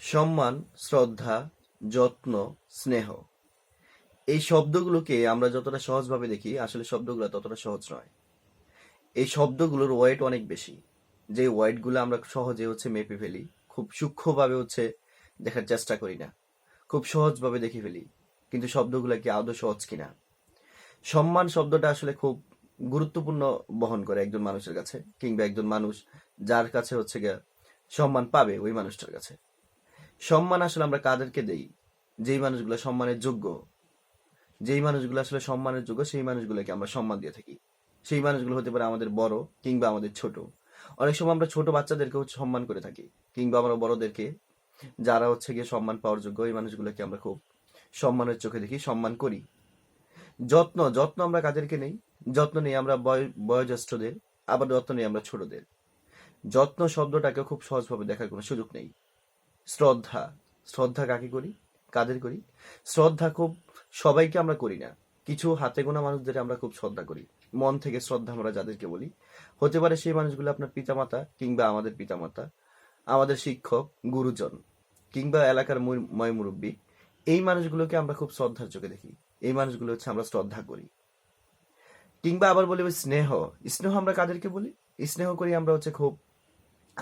সম্মান, শ্রদ্ধা, যত্ন, স্নেহ। এই শব্দগুলোকে আমরা যতটা সহজভাবে দেখি, আসলে শব্দগুলো ততটা সহজ নয়। এই শব্দগুলোর ওয়েট অনেক বেশি। যে ওয়েটগুলো আমরা সহজে হচ্ছে মেপে ফেলি, খুব সূক্ষ্মভাবে হচ্ছে দেখার চেষ্টা করি না। খুব সহজভাবে দেখে ফেলি, কিন্তু শব্দগুলো কি আদৌ সহজ কিনা? সম্মান শব্দটা আসলে খুব গুরুত্বপূর্ণ বহন করে একজন মানুষের কাছে, কিংবা একজন মানুষ যার কাছে হচ্ছে সম্মান পাবে ওই মানুষটার কাছে। সম্মান আসলে আমরা কাদেরকে দেই? যেই মানুষগুলো সম্মানের যোগ্য। যেই মানুষগুলো আসলে সম্মানের যোগ্য, সেই মানুষগুলোকে আমরা সম্মান দিয়ে থাকি। সেই মানুষগুলো হতে পারে আমাদের বড় কিংবা আমাদের ছোট। অনেক সময় আমরা ছোট বাচ্চাদেরকে হচ্ছে সম্মান করে থাকি, কিংবা আমরা বড়দেরকে, যারা হচ্ছে গিয়ে সম্মান পাওয়ার যোগ্য, এই মানুষগুলোকে আমরা খুব সম্মানের চোখে দেখি, সম্মান করি। যত্ন যত্ন আমরা কাদেরকে নেই? যত্ন নেই আমরা বয়- বয়োজ্যেষ্ঠদের, আবার যত্ন নেই আমরা ছোটদের। যত্ন শব্দটাকে খুব সহজভাবে দেখার কোনো সুযোগ নেই। শ্রদ্ধা। শ্রদ্ধা কাকে করি? কাদের করি? শ্রদ্ধা খুব সবাইকে আমরা করি না। কিছু হাতে গোনা মানুষদের আমরা খুব শ্রদ্ধা করি। মন থেকে শ্রদ্ধা আমরা যাদেরকে বলি। হতে পারে সেই মানুষগুলো আপনার পিতামাতা কিংবা আমাদের পিতামাতা, আমাদের শিক্ষক, গুরুজন কিংবা এলাকার ময় মুরব্বী। এই মানুষগুলোকে আমরা খুব শ্রদ্ধার চোখে দেখি। এই মানুষগুলো হচ্ছে আমরা শ্রদ্ধা করি। কিংবা আবার বলি স্নেহ। স্নেহ আমরা কাদেরকে বলি? স্নেহ করি আমরা হচ্ছে খুব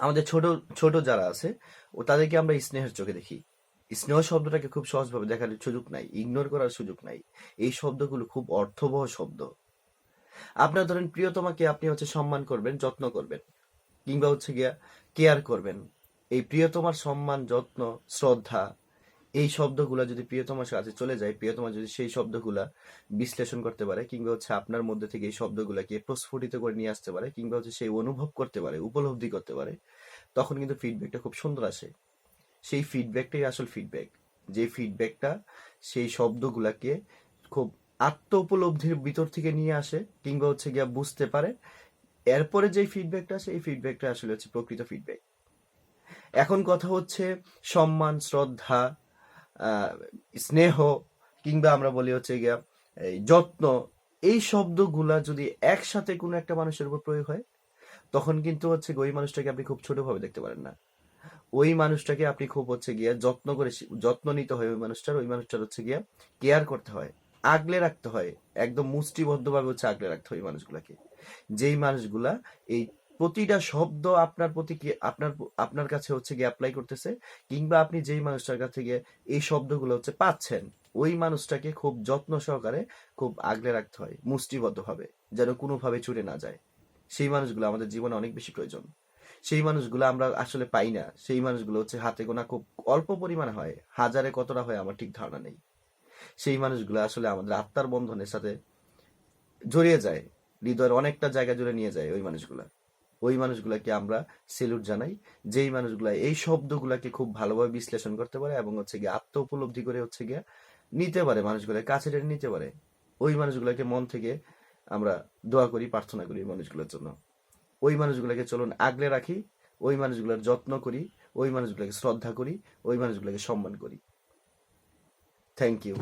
আমাদের ছোট ছোট যারা আছে, ও তাদেরকে আমরা স্নেহের চোখে দেখি। স্নেহ শব্দটাকে খুব সহজভাবে দেখার সুযোগ নাই ইগনোর করার সুযোগ নাই। এই শব্দগুলো খুব অর্থবহ শব্দ। আপনার ধরেন প্রিয়তমাকে আপনি হচ্ছে সম্মান করবেন, যত্ন করবেন, কিংবা হচ্ছে গিয়া কেয়ার করবেন। এই প্রিয়তমার সম্মান, যত্ন, শ্রদ্ধা এই শব্দগুলা যদি প্রিয়তমার কাছে চলে যায়, প্রিয়তমা যদি সেই শব্দগুলা বিশ্লেষণ করতে পারে, কিংবা হচ্ছে আপনার মধ্যে থেকে এই শব্দগুলাকে প্রস্ফুটিত করে নিয়ে আসতে পারে, কিংবা হচ্ছে সেই অনুভব করতে পারে, উপলব্ধি করতে পারে, তখন কিন্তু ফিডব্যাকটা খুব সুন্দর আসে। সেই ফিডব্যাকটাই আসল ফিডব্যাক যে ফিডব্যাকটা সেই শব্দগুলাকে খুব আত্ম উপলব্ধির ভিতর থেকে নিয়ে আসে, কিংবা হচ্ছে গিয়া বুঝতে পারে। এরপরে যে ফিডব্যাকটা আসে, এই ফিডব্যাকটা আসলে হচ্ছে প্রকৃত ফিডব্যাক এখন কথা হচ্ছে সম্মান, শ্রদ্ধা স্নেহ কিংবা আমরা বলি হচ্ছে গিয়া যত্ন, এই শব্দগুলা যদি একসাথে কোনো একটা মানুষের উপর প্রয়োগ হয়, তখন কিন্তু হচ্ছে ওই মানুষটাকে আপনি খুব ছোটভাবে দেখতে পারেন না। ওই মানুষটাকে আপনি খুব হচ্ছে গিয়া যত্ন করে যত্ন নিতে হয় ওই মানুষটার ওই মানুষটার হচ্ছে গিয়া কেয়ার করতে হয়, আগলে রাখতে হয়, একদম মুষ্টিবদ্ধভাবে হচ্ছে আগলে রাখতে হয় ওই মানুষগুলাকে। যেই মানুষগুলা এই প্রতিটা শব্দ আপনার প্রতি আপনার আপনার কাছে হচ্ছে গিয়ে অ্যাপ্লাই করতেছে, কিংবা আপনি যেই মানুষটার কাছ থেকে এই শব্দগুলো হচ্ছে পাচ্ছেন, ওই মানুষটাকে খুব যত্ন সহকারে খুব আগলে রাখতে হয়, মুষ্টিবদ্ধভাবে, যেন কোনোভাবে ছুটে না যায়। সেই মানুষগুলো আমাদের জীবনে অনেক বেশি প্রয়োজন। সেই মানুষগুলো আমরা আসলে পাই না, সেই মানুষগুলো হচ্ছে হাতে গোনা খুব অল্প পরিমাণে হয়, হাজারে কতটা হয় আমার ঠিক ধারণা নেই। সেই মানুষগুলো আসলে আমাদের আত্মার বন্ধনের সাথে জড়িয়ে যায়, হৃদয়ের অনেকটা জায়গা জুড়ে নিয়ে যায় ওই মানুষগুলা। ওই মানুষগুলাকে আমরা সেলুট জানাই। যেই মানুষগুলা এই শব্দগুলাকে খুব ভালোভাবে বিশ্লেষণ করতে পারে এবং হচ্ছে গিয়ে আত্ম উপলব্ধি করে হচ্ছে গিয়ে নিতে পারে, মানুষগুলোকে কাছে টেনে নিতে পারে। ওই মানুষগুলোকে মন থেকে আমরা দোয়া করি, প্রার্থনা করি মানুষগুলোর জন্য। ওই মানুষগুলোকে চলুন আগলে রাখি, ওই মানুষগুলোর যত্ন করি, ওই মানুষগুলোকে শ্রদ্ধা করি, ওই মানুষগুলোকে সম্মান করি। Thank you